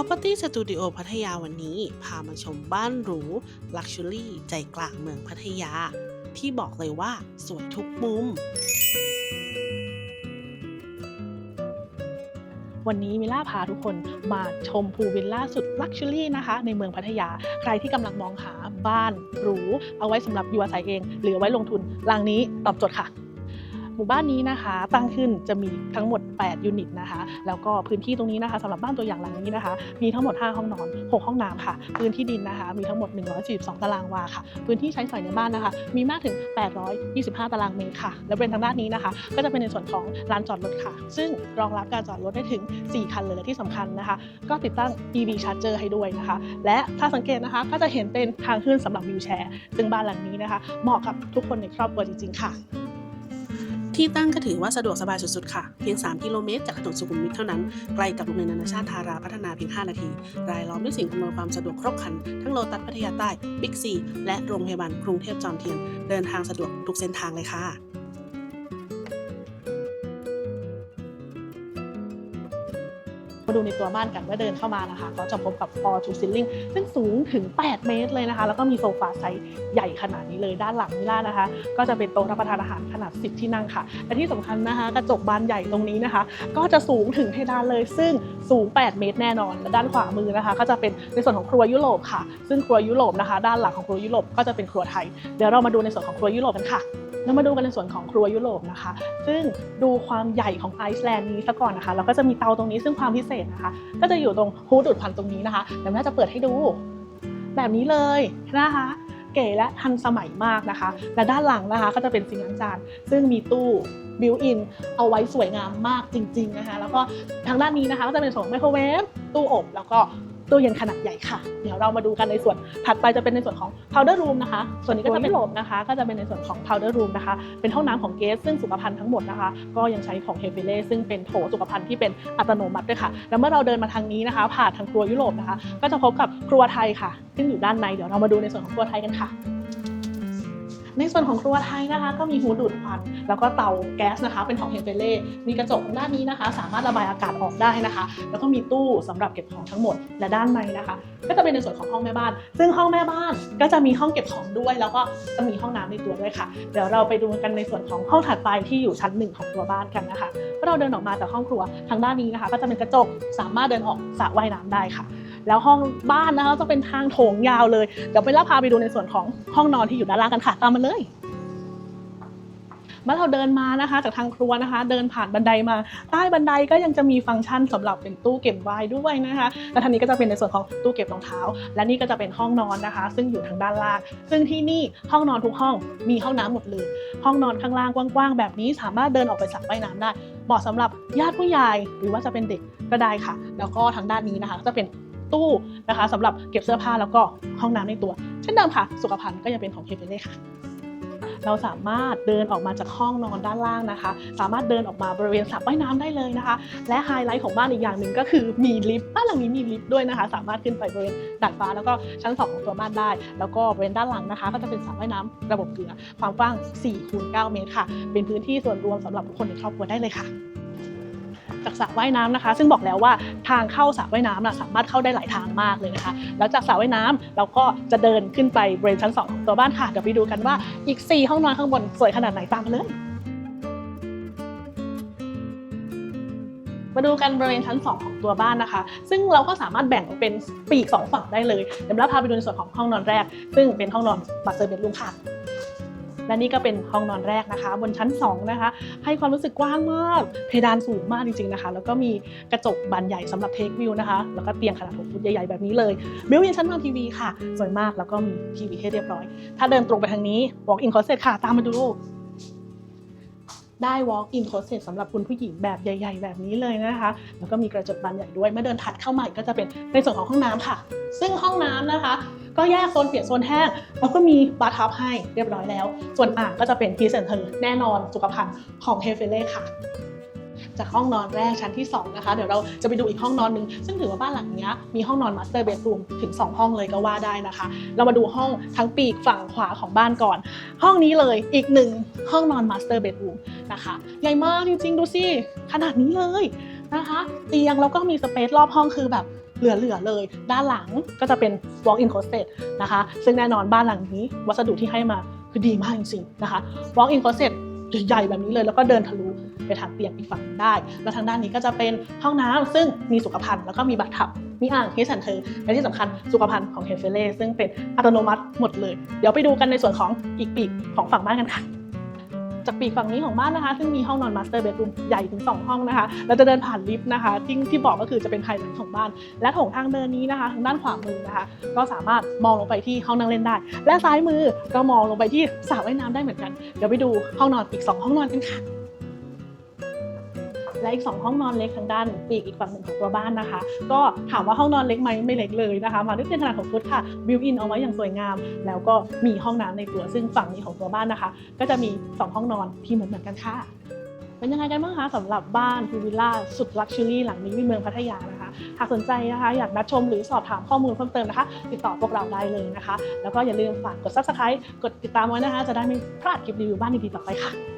Property Studio พัทยาวันนี้ พามาชมบ้านหรู Luxury ใจกลางเมืองพัทยา ที่บอกเลยว่าสวยทุกมุม วันนี้มิล่าพาทุกคนมาชมพูลวิลล่าสุดลักชัวรี่นะคะ ในเมืองพัทยา ใครที่กำลังมองหาบ้านหรู เอาไว้สำหรับอยู่อาศัยเอง หรือเอาไว้ลงทุนหลังนี้ตอบโจทย์ค่ะ หมู่บ้านนี้นะคะ ตั้งขึ้นจะมีทั้งหมด 8 ยูนิตนะคะ แล้วก็พื้นที่ตรงนี้นะคะสำหรับบ้านตัวอย่างหลังนี้นะคะ มีทั้งหมด 5 ห้องนอน 6 ห้องน้ำค่ะ พื้นที่ดินนะคะ มีทั้งหมด 142 ตารางวาค่ะ พื้นที่ใช้สอยในบ้านนะคะ มีมากถึง 825 ตารางเมตรค่ะ แล้วเป็นทางด้านนี้นะคะ ก็จะเป็นในส่วนของลานจอดรถค่ะ ซึ่งรองรับการจอดรถได้ถึง 4 คันเลยและที่สำคัญนะคะ ก็ติดตั้ง EV Charger ให้ด้วยนะคะ และถ้าสังเกตนะคะ ก็จะเห็นเป็นทางขึ้นสำหรับวิวแชร์ ซึ่งบ้านหลังนี้นะคะ เหมาะกับทุกคนในครอบครัวจริงๆค่ะ ที่ตั้งก็ถือว่าสะดวกสบายสุดๆค่ะ เพียง 3 กิโลเมตรจากถนนสุขุมวิทเท่านั้น ใกล้กับโรงเรียนนานาชาติทาราพัฒนาเพียง 5 นาที รายล้อมด้วยสิ่งอำนวยความสะดวกครบครัน ทั้งโลตัสพัทยาใต้ บิ๊กซี และโรงพยาบาลกรุงเทพจอมเทียน เดินทางสะดวกทุกเส้นทางเลยค่ะ มาดูในตัวบ้านกันเมื่อเดินเข้ามานะคะ ก็จะพบกับ All to Ceiling ซึ่งสูงถึง 8 เมตรเลยนะคะ แล้วก็มีโซฟาไซส์ใหญ่ขนาดนี้เลยด้านหลังมิล่านะคะ ก็จะเป็นโต๊ะรับประทานอาหารขนาด 10 ที่นั่งค่ะและที่สำคัญนะคะ กระจกบานใหญ่ตรงนี้นะคะ ก็จะสูงถึงเพดานเลย ซึ่งสูง 8 เมตรแน่นอนและด้านขวามือนะคะ ก็จะเป็นในส่วนของครัวยุโรปค่ะ ซึ่งครัวยุโรปนะคะ ด้านหลังของครัวยุโรปก็จะเป็นครัวไทยเดี๋ยวเรามาดูในส่วนของครัวยุโรปกันค่ะ เรามาดูกันในส่วนของครัวยุโรปนะคะ ซึ่งดูความใหญ่ของไอซ์แลนด์นี้ซะก่อนนะคะ แล้วก็จะมีเตาตรงนี้ซึ่งความพิเศษนะคะ ก็จะอยู่ตรงฮูดดูดควันตรงนี้นะคะเดี๋ยวแม่จะเปิดให้ดู แบบนี้เลยนะคะเก๋และทันสมัยมากนะคะ และด้านหลังนะคะก็จะเป็นซิงค์ล้างจาน ซึ่งมีตู้บิวอินเอาไว้สวยงามมากจริงๆนะคะ แล้วก็ทางด้านนี้นะคะก็จะเป็นส่วนไมโครเวฟตู้อบแล้วก็ ตู้เย็นขนาดใหญ่ค่ะ เดี๋ยวเรามาดูกันในส่วนถัดไปจะเป็นในส่วนของ powder room นะคะ ส่วนนี้ก็จะเป็นโหลบนะคะ ก็จะเป็นในส่วนของ powder room นะคะ เป็นห้องน้ำของเกสซึ่งสุขภัณฑ์ทั้งหมดนะคะ ก็ยังใช้ของเฮเฟเล่ซึ่งเป็นโถสุขภัณฑ์ที่เป็นอัตโนมัติด้วยค่ะ แล้วเมื่อเราเดินมาทางนี้นะคะ ผ่านทางครัวยุโรปนะคะ ก็จะพบกับครัวไทยค่ะ ซึ่งอยู่ด้านใน เดี๋ยวเรามาดูในส่วนของครัวไทยกันค่ะ ในส่วนของครัวไทยนะคะ ก็มีฮูดูดควันแล้วก็เตาแก๊สนะคะ เป็นของเฮเฟเล่มีกระจกด้านนี้นะคะ สามารถระบายอากาศออกได้นะคะ แล้วก็มีตู้สำหรับเก็บของทั้งหมดและด้านในนะคะ ก็จะเป็นในส่วนของห้องแม่บ้าน ซึ่งห้องแม่บ้านก็จะมีห้องเก็บของด้วย แล้วก็จะมีห้องน้ำในตัวด้วยค่ะ เดี๋ยวเราไปดูกันในส่วนของห้องถัดไปที่อยู่ชั้นหนึ่งของตัวบ้านกันนะคะเมื่อเราเดินออกมาจากห้องครัวทางด้านนี้นะคะ ก็จะเป็นกระจกสามารถเดินออกสระว่ายน้ำได้ค่ะ แล้วห้องบ้านนะคะจะเป็นทางโถงยาวเลยเดี๋ยวไปล่าพาไปดูในส่วนของห้องนอนที่อยู่ด้านล่างกันค่ะตามมาเลยเมื่อเราเดินมานะคะจากทางครัวนะคะ เดินผ่านบันไดมา ใต้บันไดก็ยังจะมีฟังก์ชันสำหรับเป็นตู้เก็บไวน์ด้วยนะคะและทางนี้ก็จะเป็นในส่วนของตู้เก็บรองเท้า และนี่ก็จะเป็นห้องนอนนะคะ ซึ่งอยู่ทางด้านล่าง ซึ่งที่นี่ห้องนอนทุกห้องมีห้องน้ำหมดเลยห้องนอนข้างล่างกว้างๆแบบนี้สามารถเดินออกไปสระว่ายน้ำได้เหมาะสำหรับญาติผู้ใหญ่หรือว่าจะเป็นเด็กก็ได้ค่ะ แล้วก็ทางด้านนี้นะคะก็จะเป็น ตู้นะคะสำหรับเก็บเสื้อผ้าแล้วก็ห้องน้ำในตัว เช่นเดิมค่ะ สุขภัณฑ์ก็ยังเป็นของเคเฟเล่ค่ะเราสามารถเดินออกมาจากห้องนอนด้านล่างนะคะ สามารถเดินออกมาบริเวณสระว่ายน้ำได้เลยนะคะ และไฮไลท์ของบ้านอีกอย่างหนึ่งก็คือมีลิฟต์บ้านหลังนี้มีลิฟต์ด้วยนะคะ สามารถขึ้นไปบริเวณดาดฟ้าแล้วก็ชั้นสองของตัวบ้านได้ แล้วก็บริเวณด้านหลังนะคะ ก็จะเป็นสระว่ายน้ำระบบเกลือ ความกว้าง4คูณ9เมตรค่ะ เป็นพื้นที่ส่วนรวมสำหรับทุกคนในครอบครัวได้เลยค่ะ จากสระว่ายน้ำนะคะ ซึ่งบอกแล้วว่าทางเข้าสระว่ายน้ำนะสามารถเข้าได้หลายทางมากเลยนะคะ แล้วจากสระว่ายน้ำเราก็จะเดินขึ้นไปบริเวณชั้น 2 ของตัวบ้านค่ะเดี๋ยวไปดูกันว่าอีก 4 ห้องนอนข้างบนสวยขนาดไหนตามมาเลยมาดูกันบริเวณชั้น 2 ของตัวบ้านนะคะ ซึ่งเราก็สามารถแบ่งออกเป็นปีกสองฝั่งได้เลย เดี๋ยวเราพาไปดูในส่วนของห้องนอนแรก ซึ่งเป็นห้องนอนบัตเตอร์เบดรูมค่ะ และนี่ก็เป็นห้องนอนแรกนะคะ บนชั้น 2 นะคะ ให้ความรู้สึกกว้างมาก เพดานสูงมากจริงๆนะคะ แล้วก็มีกระจกบานใหญ่สำหรับเทควิวนะคะ แล้วก็เตียงขนาด6ฟุตใหญ่ๆแบบนี้เลยบิวอินชั้นวางทีวีค่ะ สวยมากแล้วก็มีทีวีให้เรียบร้อย ถ้าเดินตรงไปทางนี้ walk in closet ค่ะ ตามมาดูได้ walk in closet สำหรับคุณผู้หญิงแบบใหญ่ ๆ แบบนี้เลยนะคะ แล้วก็มีกระจกบานใหญ่ด้วย เมื่อเดินถัดเข้ามาอีกก็จะเป็นในส่วนของห้องน้ำค่ะ ซึ่งห้องน้ำนะคะ ก็แยกโซนเปียกโซนแห้งแล้วก็มีบาร์ทับให้เรียบร้อยแล้ว ส่วนอ่างก็จะเป็นพีเซนเตอร์แน่นอนสุขภัณฑ์ของเฮเฟเล่ค่ะจากห้องนอนแรกชั้นที่2นะคะเดี๋ยวเราจะไปดูอีกห้องนอนหนึ่งซึ่งถือว่าบ้านหลังนี้มีห้องนอนมาสเตอร์เบดรูมถึง 2 ห้องเลยก็ว่าได้นะคะ เรามาดูห้องทั้งปีกฝั่งขวาของบ้านก่อน ห้องนี้เลยอีกหนึ่งห้องนอนมาสเตอร์เบดรูมนะคะใหญ่มากจริงๆ ดูสิ ขนาดนี้เลยนะคะ เตียงแล้วก็มีสเปซรอบห้องคือแบบ เหลือๆเลย ด้านหลังก็จะเป็น walk-in closet นะคะ ซึ่งแน่นอนบ้านหลังนี้ วัสดุที่ให้มาคือดีมากจริงๆนะคะ walk-in closet ใหญ่แบบนี้เลยแล้วก็เดินทะลุไปทางเตียงอีกฝั่งได้ แล้วทางด้านนี้ก็จะเป็นห้องน้ำซึ่งมีสุขภัณฑ์แล้วก็มีบัตรทับ มีอ่างที่สันเทอและที่สำคัญสุขภัณฑ์ของเฮฟเฟเล่ซึ่งเป็นอัตโนมัติหมดเลย เดี๋ยวไปดูกันในส่วนของอีกปีกของฝั่งบ้านกันค่ะ จากปีกฝั่งนี้ของบ้านนะคะ ซึ่งมีห้องนอนมาสเตอร์เบดรูมใหญ่ถึง 2 ห้องนะคะเราจะเดินผ่านลิฟต์นะคะที่ที่บอกก็คือจะเป็นไฮไลท์ของบ้าน และโถงทางเดินนี้นะคะ ทางด้านขวามือนะคะ ก็สามารถมองลงไปที่ห้องนั่งเล่นได้ และซ้ายมือก็มองลงไปที่สระว่ายน้ำได้เหมือนกัน เดี๋ยวไปดูห้องนอนอีก 2 ห้องนอนกันค่ะ และอีก 2 ห้องนอนเล็กทางด้านปีกอีกฝั่งหนึ่งของตัวบ้านนะคะ ก็ถามว่าห้องนอนเล็กไหมไม่เล็กเลยนะคะ มาด้วยเตียงขนาด6ฟุตค่ะบิวอินเอาไว้อย่างสวยงาม แล้วก็มีห้องน้ำในตัวซึ่งฝั่งนี้ของตัวบ้านนะคะ ก็จะมี 2 ห้องนอนที่เหมือนเหมือนกันค่ะเป็นยังไงกันบ้างคะสำหรับบ้านพูวิลล่าสุดลักชัวรี่หลังนี้ในเมืองพัทยานะคะ หากสนใจนะคะอยากนัดชมหรือสอบถามข้อมูลเพิ่มเติมนะคะ ติดต่อพวกเราได้เลยนะคะ แล้วก็อย่าลืมฝากกด subscribe กดติดตามไว้นะคะ จะได้ไม่พลาดคลิปรีวิวบ้านดีๆต่อไปค่ะ